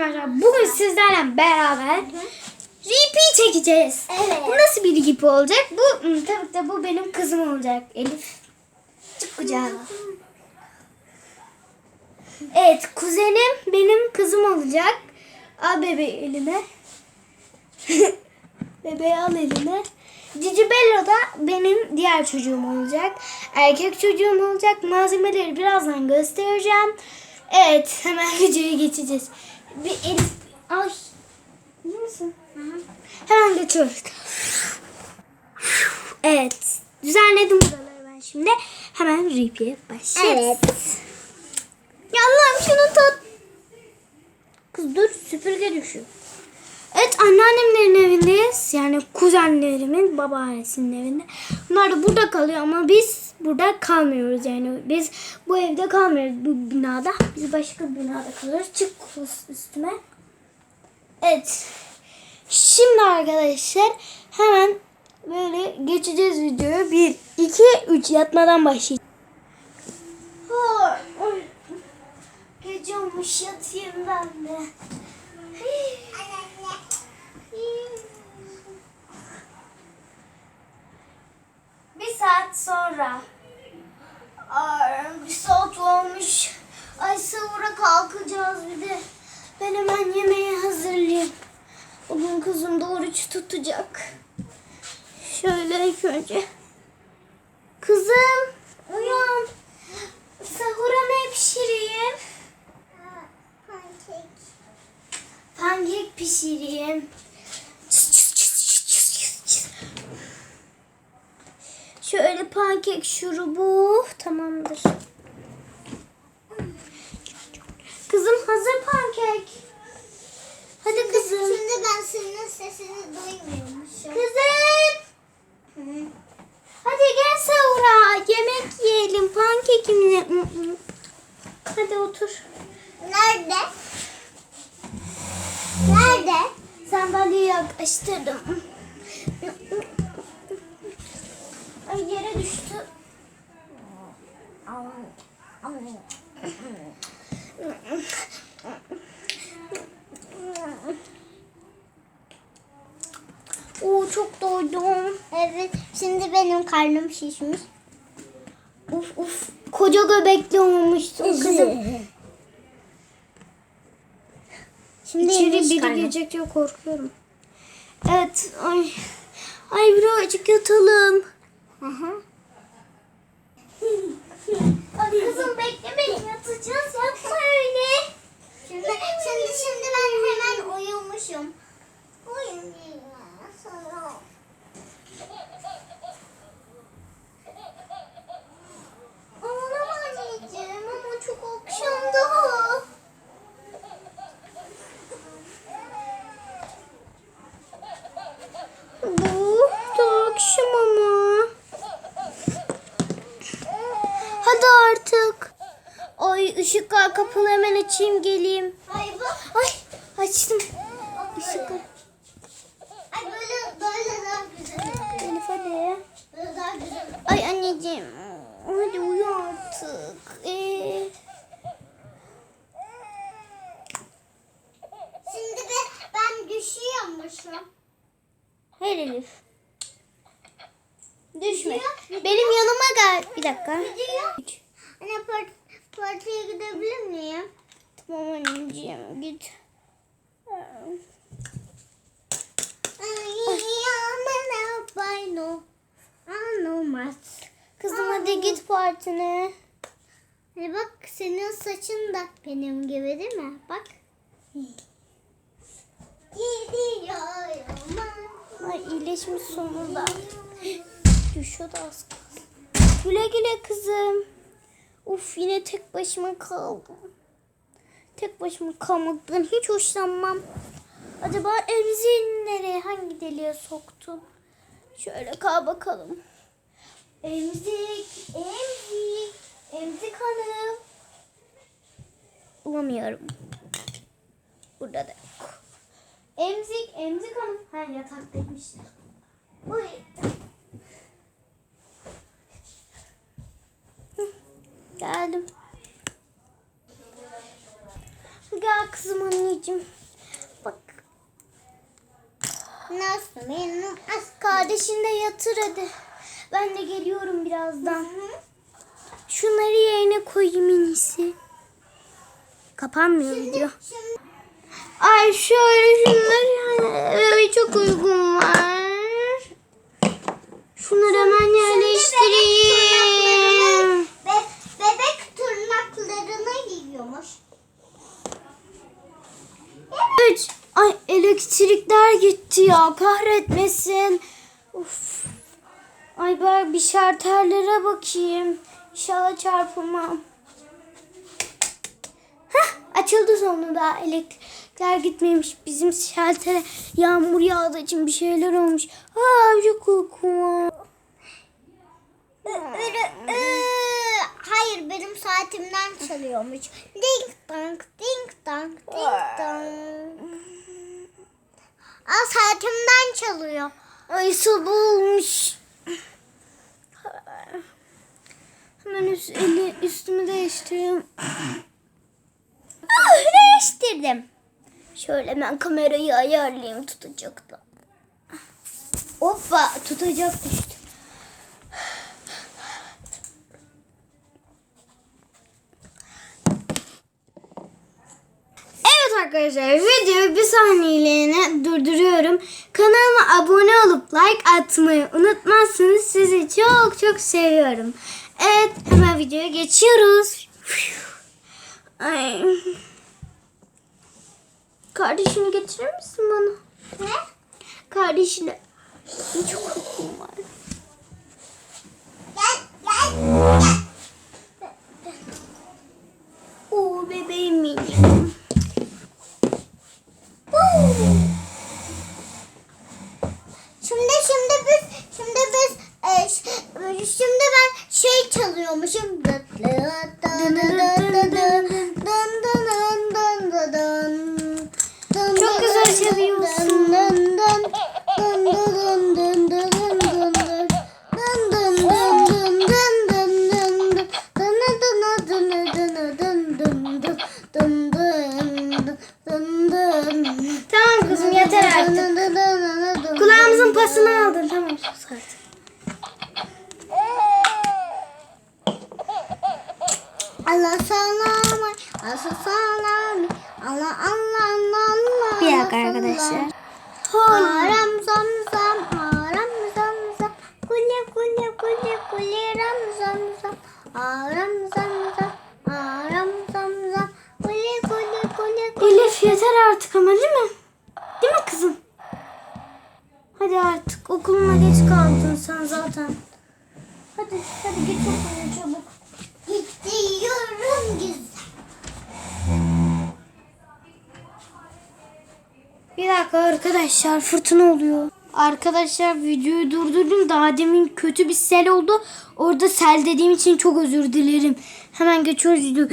arkadaşlar bugün sizlerle beraber RP çekeceğiz. Evet. Bu nasıl bir RP olacak? Bu tabii ki de bu benim kızım olacak Elif. Çık kucağıma. Evet kuzenim benim kızım olacak. Al bebeği eline. Bebeği al eline. Cici Bello da benim diğer çocuğum olacak. Erkek çocuğum olacak. Malzemeleri birazdan göstereceğim. Evet hemen videoya geçeceğiz. Bir Elif... Ay. İyi misin? Hemen geçiyoruz. Evet. Düzenledim buraları ben şimdi. Hemen repeat'e başlayalım. Evet. Ya Allah'ım şunu tut. Kız dur süpürge düşüyor. Evet anneannemlerin evindeyiz. Yani kuzenlerimin babaannesinin evinde. Bunlar da burada kalıyor ama biz burada kalmıyoruz yani. Biz bu evde kalmıyoruz bu binada. Biz başka bir binada kalıyoruz. Çık üstüme. Evet. Şimdi arkadaşlar hemen böyle geçeceğiz videoya. 1, 2, 3 yatmadan başlayacağız. Ay, ay. Gece olmuş yatayım ben de. Bir saat sonra. Bir saat olmuş. Ay sahura kalkacağız bir de. Ben hemen yemeği hazırlayayım. Bugün kızım da oruç tutacak. Şöyle ilk önce. Kızım uyan. Sahura ne pişireyim? Pankek. Pankek pişireyim. Şöyle pankek şurubu tamamdır. Kızım hazır pankek. Hadi kızım. Şimdi ben senin sesini duymuyormuşum. Kızım. Hadi gel sahura. Yemek yiyelim. Pankekimizi. Hadi otur. Nerede? Nerede? Sandalyeyi yaklaştırdım. Ay yere düştü. Oo çok doydum. Evet. Şimdi benim karnım şişmiş. Uf uf. Koca göbekli olmuşsun kızım. Şimdi İçeri biri girecek diye korkuyorum. Evet. Ay. Ay birazcık yatalım. Aha. Ay kızım bekle beni yatacağız. Yapma öyle. Şimdi, şimdi, şimdi ben hemen uyumuşum. Uyuyayım sonra. Ağlama anneciğim ama çok akşam daha. Bu da akşam ama. Hadi artık. Ay ışıklar kapalı hemen açayım geleyim. Ay bu. Ay açtım. Işıklar. Ay böyle böyle daha güzel. Elif hadi. Böyle daha güzel. Ay anneciğim. Hadi uyu artık. Ee, Şimdi de ben düşüyormuşum. hayır Elif. Düşme. Benim yanıma gel. Bir dakika. Gidiyor. Anne part, partiye gidebilir miyim? Tamam anneciğim git. Anlamaz. Kızım hadi git partine. Hani bak senin saçın da benim gibi değil mi? Bak. Ay iyileşmiş sonunda. Düşüyordu az kalsın. Güle güle kızım. Uf yine tek başıma kaldım. Tek başıma kalmaktan hiç hoşlanmam. Acaba emziğini nereye hangi deliğe soktun? Şöyle kal bakalım. Emzik, emzik, emzik hanım. Bulamıyorum. Burada da yok. Emzik, emzik hanım. Ha yataktaymış. Uy. Geldim. Gel kızım anneciğim. Bak Nasıl as kardeşin de yatır hadi. Ben de geliyorum birazdan. Şunları yerine koyayım en iyisi. Kapanmıyor video. Şimdi Ay şöyle şunları yani çok uygun var. Şunları hemen yerleştireyim. be, bebek tırnaklarını yiyormuş. Üç. Ay elektrikler gitti ya kahretmesin. Uf. Ay ben bir şarterlere bakayım. İnşallah çarpılmam. Hah açıldı sonunda elektrikler gitmemiş. Bizim şaltere yağmur yağdığı için bir şeyler olmuş. Aa çok ü- Hayır benim saatimden çalıyormuş. Ding dong ding dong ding dong. Aa saatimden çalıyor. Ay sabah olmuş. Hemen üst, eli, üstümü değiştireyim. Ah, değiştirdim. Şöyle ben kamerayı ayarlayayım tutacak da. Hoppa tutacak düştü. Evet arkadaşlar videoyu bir saniyeliğine durduruyorum. Kanalıma abone olup like atmayı unutmazsınız. Sizi çok çok seviyorum. Evet hemen videoya geçiyoruz. Ay. Kardeşini getirir misin bana? Ne? Kardeşini. Çok uykum var. Gel gel. Oo bebeğim benim. Şimdi şimdi biz şimdi biz e, ş- şimdi ben şey çalıyormuşum. Çok güzel çalıyorsun. Tamam kızım yeter artık. Kulağımızın pasını aldın. Tamam sus artık. Allah salama, Allah salami, Allah Allah Allah Allah. Bir dakika Allah arkadaşlar. salami. Aram zam zam, aram zam zam, kule kule kule kule ram zam zam, aram zam zam, aram zam zam, kule kule kule kule. Elif yeter artık ama değil mi? Değil mi kızım? Hadi artık okuluna geç kaldın sen zaten. Hadi hadi git okuluna çabuk. Gidiyorum güzel. Bir dakika arkadaşlar fırtına oluyor. Arkadaşlar videoyu durdurdum. Daha demin kötü bir sel oldu. Orada sel dediğim için çok özür dilerim. Hemen geçiyoruz videoyu.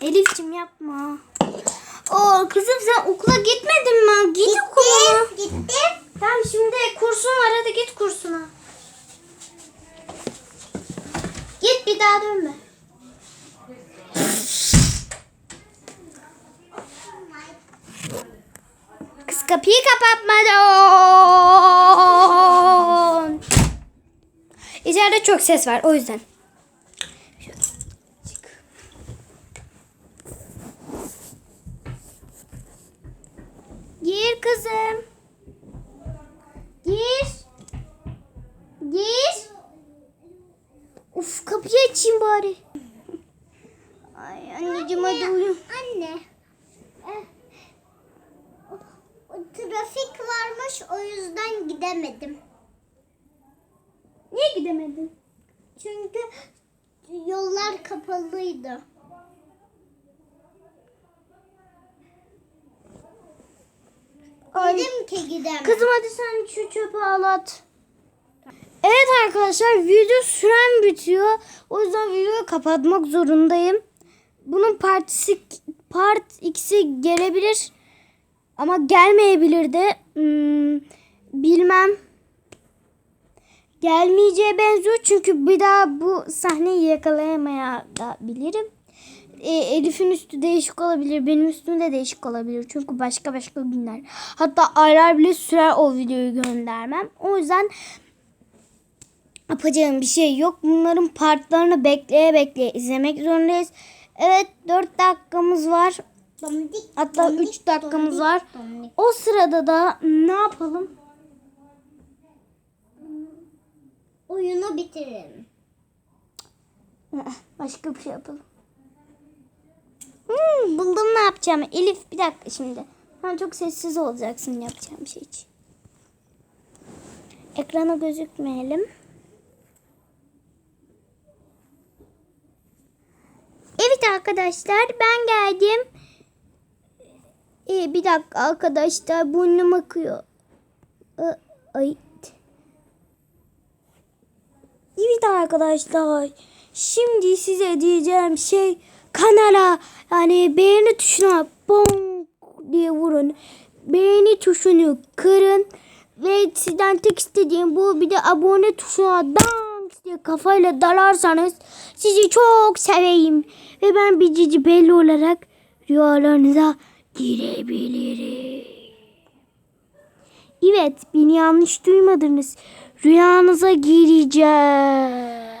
Elif'cim yapma. Oo kızım sen okula gitmedin mi? Git okula. Gittim. Tamam şimdi kursun var hadi git kursuna. Git bir daha dönme. Kız kapıyı kapatmadan. İçeride çok ses var o yüzden. Gir kızım. Gir. Gir. Uf kapıyı açayım bari. Ay anneciğim hadi uyu. Anne. eh, Trafik varmış o yüzden gidemedim. Niye gidemedin? Çünkü yollar kapalıydı. Dedim ki gidemem. Kızım hadi sen şu çöpü ağlat. Evet arkadaşlar video süren bitiyor. O yüzden videoyu kapatmak zorundayım. Bunun partisi part X'i gelebilir. Ama gelmeyebilir de. Hmm, bilmem. Gelmeyeceğe benziyor çünkü bir daha bu sahneyi yakalayamayabilirim. E, Elif'in üstü değişik olabilir. Benim üstüm de değişik olabilir. Çünkü başka başka günler. Hatta aylar bile sürer o videoyu göndermem. O yüzden yapacağım bir şey yok. Bunların partlarını bekleye bekleye izlemek zorundayız. Evet 4 dakikamız var. Hatta domdik, 3 dakikamız var. O sırada da ne yapalım? Bitirelim. Başka bir şey yapalım. Hmm, buldum ne yapacağım. Elif bir dakika şimdi. Sen çok sessiz olacaksın yapacağım şey için. Ekrana gözükmeyelim. Evet arkadaşlar ben geldim. Ee, bir dakika arkadaşlar burnum akıyor. Ee, Ay. Evet arkadaşlar. Şimdi size diyeceğim şey kanala yani beğeni tuşuna bong diye vurun. Beğeni tuşunu kırın. Ve sizden tek istediğim bu bir de abone tuşuna dans diye kafayla dalarsanız sizi çok seveyim. Ve ben bir cici belli olarak rüyalarınıza girebilirim. Evet, beni yanlış duymadınız. Rüyanıza gireceğim.